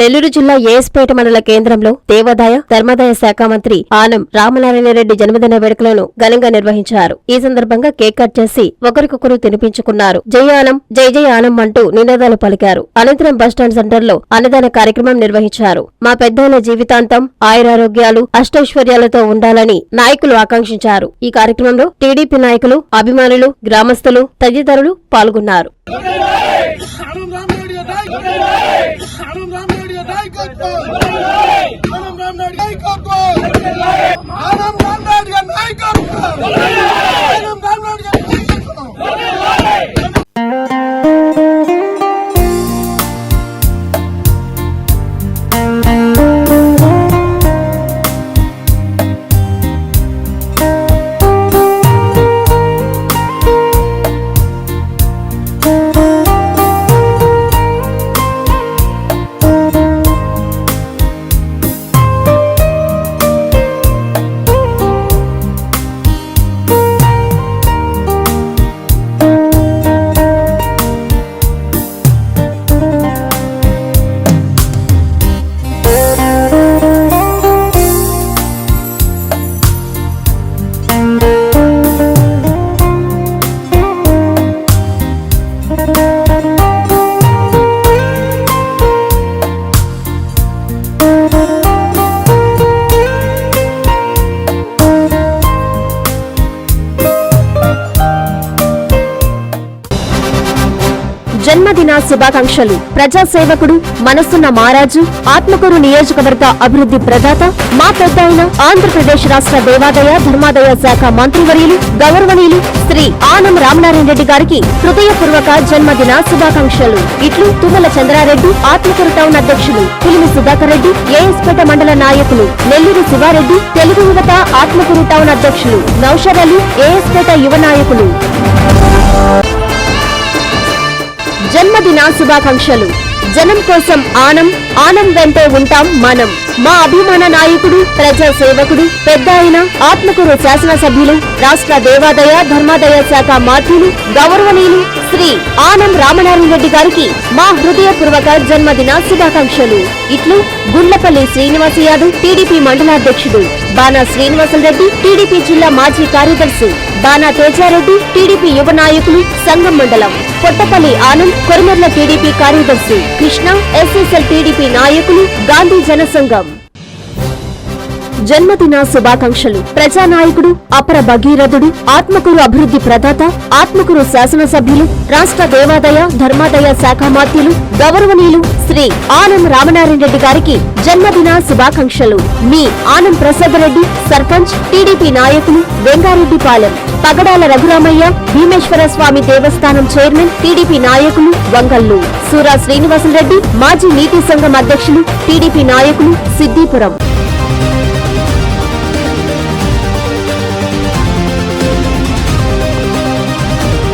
నెల్లూరు జిల్లా ఏఎస్పేట మండల కేంద్రంలో దేవాదాయ ధర్మాదాయ శాఖ మంత్రి ఆనం రామనారాయణరెడ్డి జన్మదిన వేడుకలను ఘనంగా నిర్వహించారు. ఈ సందర్భంగా కేక్ కట్ చేసి ఒకరికొకరు తినిపించుకున్నారు. జై ఆనం జై జై ఆనం అంటూ నినాదాలు పలికారు. అనంతరం బస్టాండ్ సెంటర్లో అన్నదాన కార్యక్రమం నిర్వహించారు. మా పెద్దల జీవితాంతం ఆయురారోగ్యాలు అష్టైశ్వర్యాలతో ఉండాలని నాయకులు ఆకాంక్షించారు. ఈ కార్యక్రమంలో టీడీపీ నాయకులు అభిమానులు గ్రామస్తులు తదితరులు పాల్గొన్నారు. ఆనం రామనాయుడు నాయకత్వం ఆనం రామనాయుడు Música జన్మదిన శుభాకాంక్షలు. ప్రజాసేవకుడు మనసున్న మారాజు ఆత్మకూరు నియోజకవర్గ అభివృద్ధి ప్రదాత మా పెద్ద అయిన ఆంధ్రప్రదేశ్ రాష్ట్ర దేవాదాయ ధర్మాదాయ శాఖ మంత్రివర్యులు గౌరవనీయులు శ్రీ ఆనం రామనారాయణ రెడ్డి గారికి హృదయపూర్వక జన్మదిన శుభాకాంక్షలు. ఇట్లు తుమ్మల చంద్రారెడ్డి ఆత్మకూరు టౌన్ అధ్యక్షులు పులిమి సుధాకర్ రెడ్డి ఏఎస్పేట మండల నాయకులు నెల్లూరు శివారెడ్డి తెలుగు యువత ఆత్మకూరు టౌన్ అధ్యక్షులు నౌషర్ అలీ ఏఎస్పేట యువ నాయకులు. జన్మదిన శుభాకాంక్షలు. జనం కోసం ఆనం ఆనం వెంటే ఉంటాం మనం. మా అభిమాన నాయకుడు ప్రజా సేవకుడు పెద్ద అయిన ఆత్మకూరు శాసనసభ్యులు రాష్ట్ర దేవాదయ ధర్మాదయ శాఖ మాధ్యులు గౌరవనీయులు శ్రీ ఆనం రామనారాయణ రెడ్డి గారికి మా హృదయపూర్వక జన్మదిన శుభాకాంక్షలు. ఇట్లు గుండ్లపల్లి శ్రీనివాస యాదవ్ టీడీపీ మండలాధ్యక్షుడు బానా శ్రీనివాసరెడ్డి టీడీపీ జిల్లా మాజీ కార్యదర్శి. బానా తేజారెడ్డి టీడీపీ యువ నాయకులు సంఘం మండలం. కొట్టపల్లి ఆనంద్ కొరమర్ల టీడీపీ కార్యదర్శి. కృష్ణ ఎస్ఎస్ఎల్ టీడీపీ నాయకులు గాంధీ జనసంఘం జన్మదిన శుభాకాంక్షలు. ప్రజానాయకుడు అపర భగీరథుడు ఆత్మకూరు అభివృద్ధి ప్రదాత ఆత్మకూరు శాసనసభ్యులు రాష్ట్ర దేవాదాయ ధర్మాదాయ శాఖ మాత్యులు గౌరవనీయులు శ్రీ ఆనం రామనారాయణ రెడ్డి గారికి జన్మదిన శుభాకాంక్షలు. మీ ఆనం ప్రసాద్ రెడ్డి సర్పంచ్ టీడీపీ నాయకులు వెంగారెడ్డిపాలెం పగడాల రఘురామయ్య భీమేశ్వర స్వామి దేవస్థానం చైర్మన్ టీడీపీ నాయకులు వంగల్లు. సూరా శ్రీనివాసరెడ్డి మాజీ నీతి సంఘం అధ్యక్షులు టీడీపీ నాయకులు సిద్దిపురం.